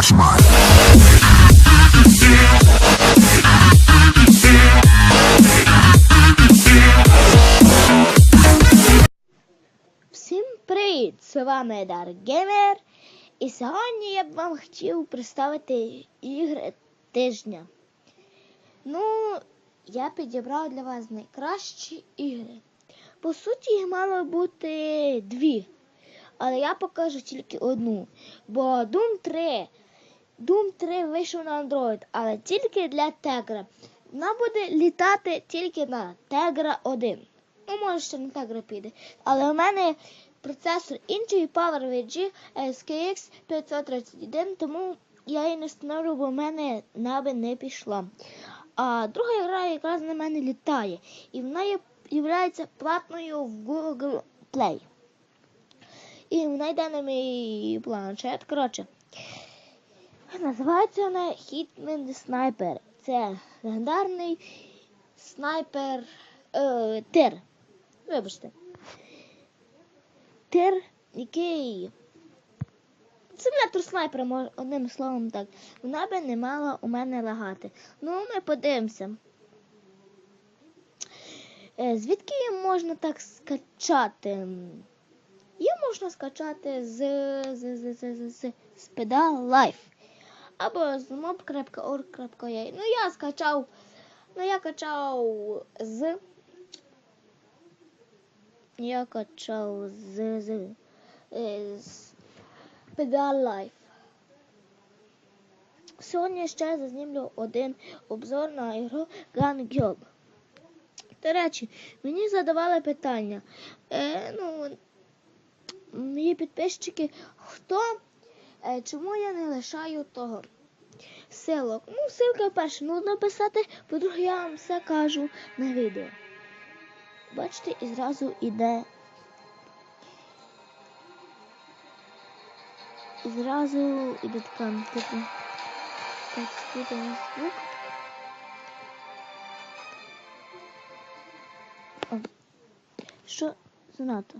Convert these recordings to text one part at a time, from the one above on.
Flashman. Всім привіт! З вами Дар Геймер. І сьогодні я б вам хотів представити ігри тижня. Ну, я підібрав для вас найкращі ігри. По суті, їх мало бути дві. Але я покажу тільки одну. Бо Doom 3. Doom 3 вийшов на Android, але тільки для Tegra. Вона буде літати тільки на Tegra 1. Ну, може, ще не так піде. Але у мене процесор інший PowerVG SKX 531, тому я її не встановлю, бо в мене наби не пішла. А друга гра якраз на мене літає. І вона є, є платною в Google Play. І вона йде на мій планшет. Коротше, називається вона Hitman Sniper. Це легендарний снайпер е, тир. Вибачте. Тир, який. Симулятор снайпера, одним словом так. Вона би не мала у мене лагати. Ну, ми подивимося. Е, Звідки її можна так скачати? Її можна скачати з, з, з, з, з, з, з Pedal Life. Або з mob.org.ua. Ну, я скачав. Ну, я качав з. Я качав з, з, е, з Pedal Life. Сьогодні ще зазнімлю один обзор на ігру Gun Job. До речі, мені задавали питання. Е, ну, мої підписчики, хто, чому я не лишаю того силок? Ну, ссылка перше нудно писати, по-друге, я вам все кажу на відео. Бачите, і зразу іде. І зразу іде така, типу, так, скріплений звук. Що занадто?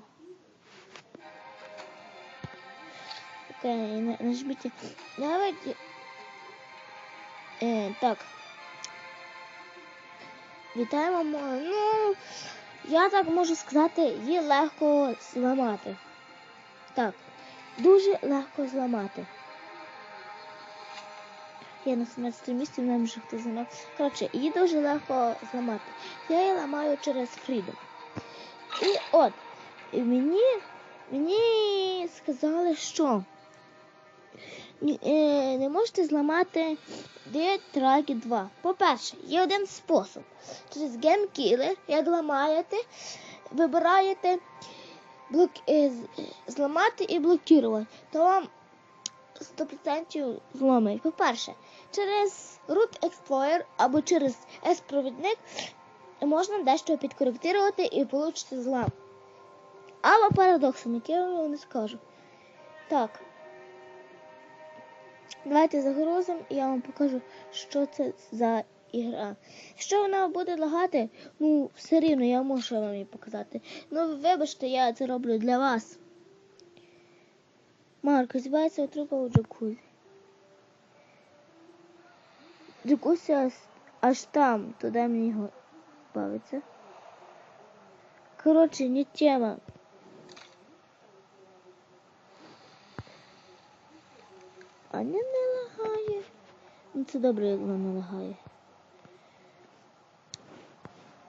Окей, на- нажміть. Давайте. Е, так. Вітаємо. Ну, я так можу сказати, її легко зламати. Так, дуже легко зламати. Я на 17 місці, мене вже хтось знав. Коротше, її дуже легко зламати. Я її ламаю через Freedom. І от, мені, мені сказали, що не можете зламати D-Track 2. По-перше, є один спосіб. Через GameKiller, як ламаєте, вибираєте блок... е, зламати і блокувати, то вам 100% зломить. По-перше, через Root Explorer або через S-провідник можна дещо підкоректувати і отримати злам. Або парадоксом, який я вам не скажу. Так. Давайте загрузимо і я вам покажу, що це за ігра. Якщо вона буде лагати, ну все рівно я можу вам її показати. Ну вибачте, я це роблю для вас. Марко, збирається трупа у джакузі. Джакузі аж, там, туди мені бавиться. Коротше, не тема. А не не лагає. Ну це добре, як воно не лагає.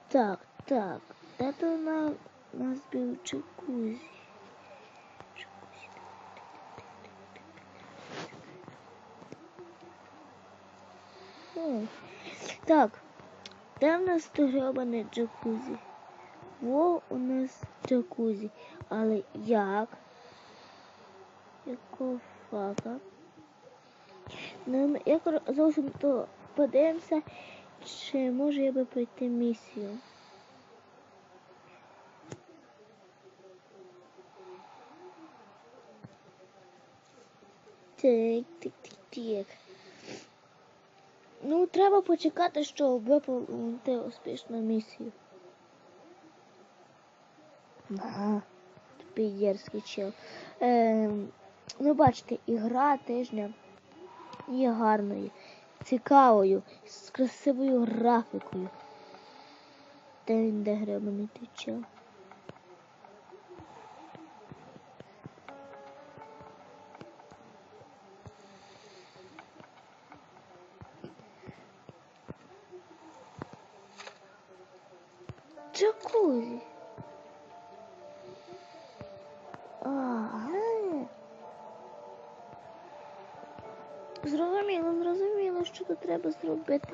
Так, так. Де на нас був джакузі? О, Так, де в нас то джакузі? Во у нас джакузі. Але як? Якого фака? Ну, як зовсім то подивимося, чи можу я би пройти місію. Так, так, так, так. Ну, треба почекати, щоб виповнити успішну місію. Ага, підєрський чел. Ем, ну, бачите, ігра тижня. Є гарною, цікавою, з красивою графікою. Та він де гребаний тече? Зрозуміло, зрозуміло, що тут треба зробити.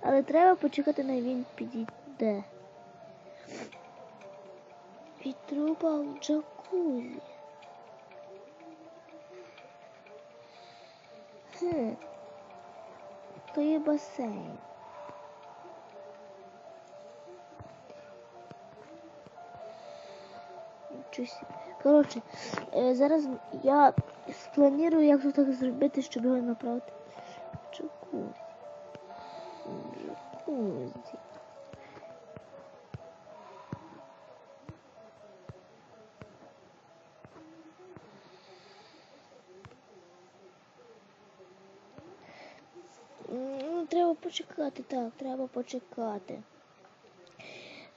Але треба почекати на він підійде. Від труба в джакузі. Хм. То є басейн. Коротше, е, зараз я спланую, як тут так зробити, щоб його направити. Джакузі. Джакузі. Ну, треба почекати, так, треба почекати.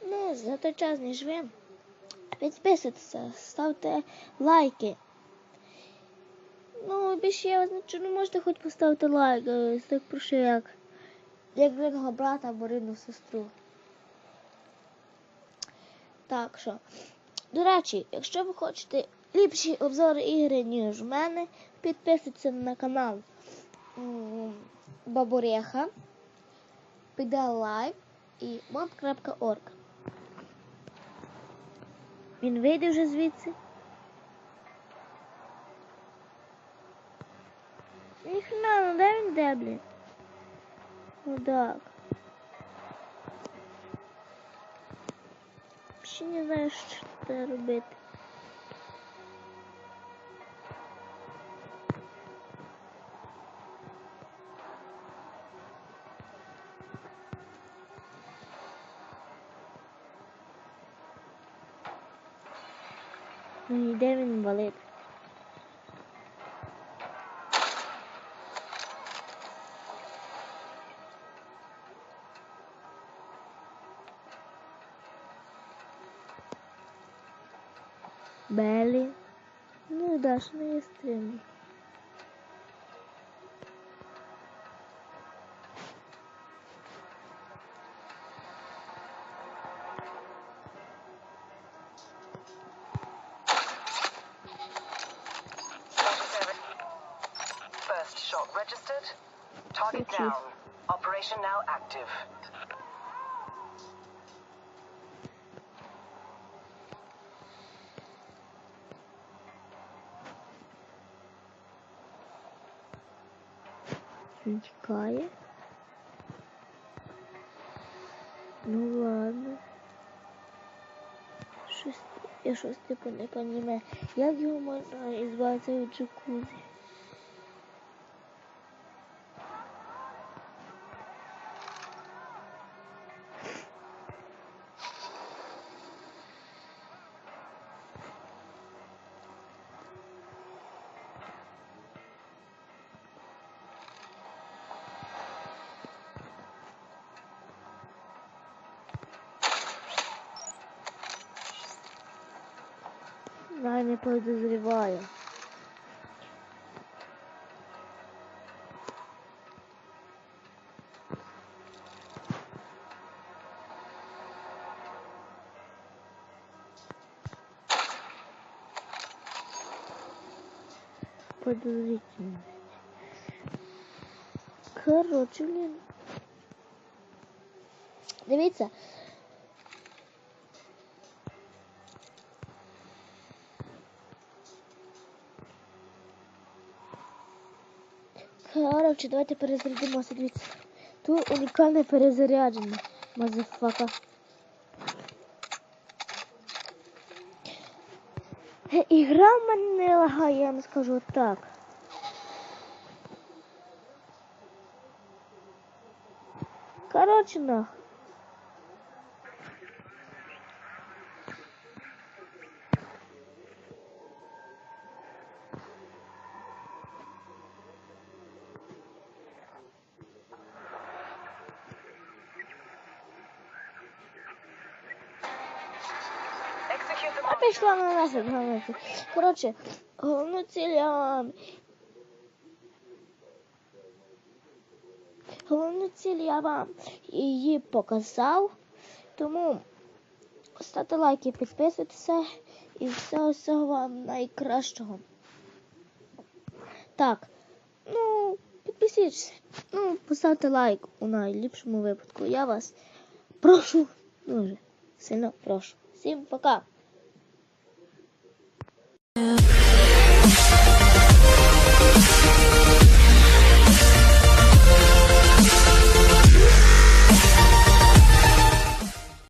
Ну, за той час не живемо. Підписуйтеся, ставте лайки. Ну, більше я нічого не можете хоч поставити лайк. е, Так прошу як. Як рідного брата або рідну сестру. Так що. До речі, якщо ви хочете ліпші обзори ігри, ніж в мене, підписуйтесь на канал Бабуреха, піде лайк і mod.org. Він вийде вже звідси. Ну де він де, блін? Ну так. Ще не знаю, що це робити. Белі. Ну да, що не є стримно. First shot registered. Target Thank you. down. Operation now active. Він тікає. Ну ладно. Щось, я щось типу не розумію. Як його можна ізбавитися від джакузі? Не подозреваю. Подозрительно. Короче, блин. Дивіться, Короче, давайте перезарядимося. Дивіться. Тут унікальне перезарядження. Мазафака. игра Ігра в мене не лагає, я вам скажу так. Короче, нах. Пішла на нас. головне. Коротше, головну ціль. Головну ціль я вам її показав. Тому ставте лайки, підписуйтеся і всього всього вам найкращого. Так, ну, підпишіться. Ну, поставте лайк у найліпшому випадку. Я вас прошу, дуже сильно прошу. Всім пока!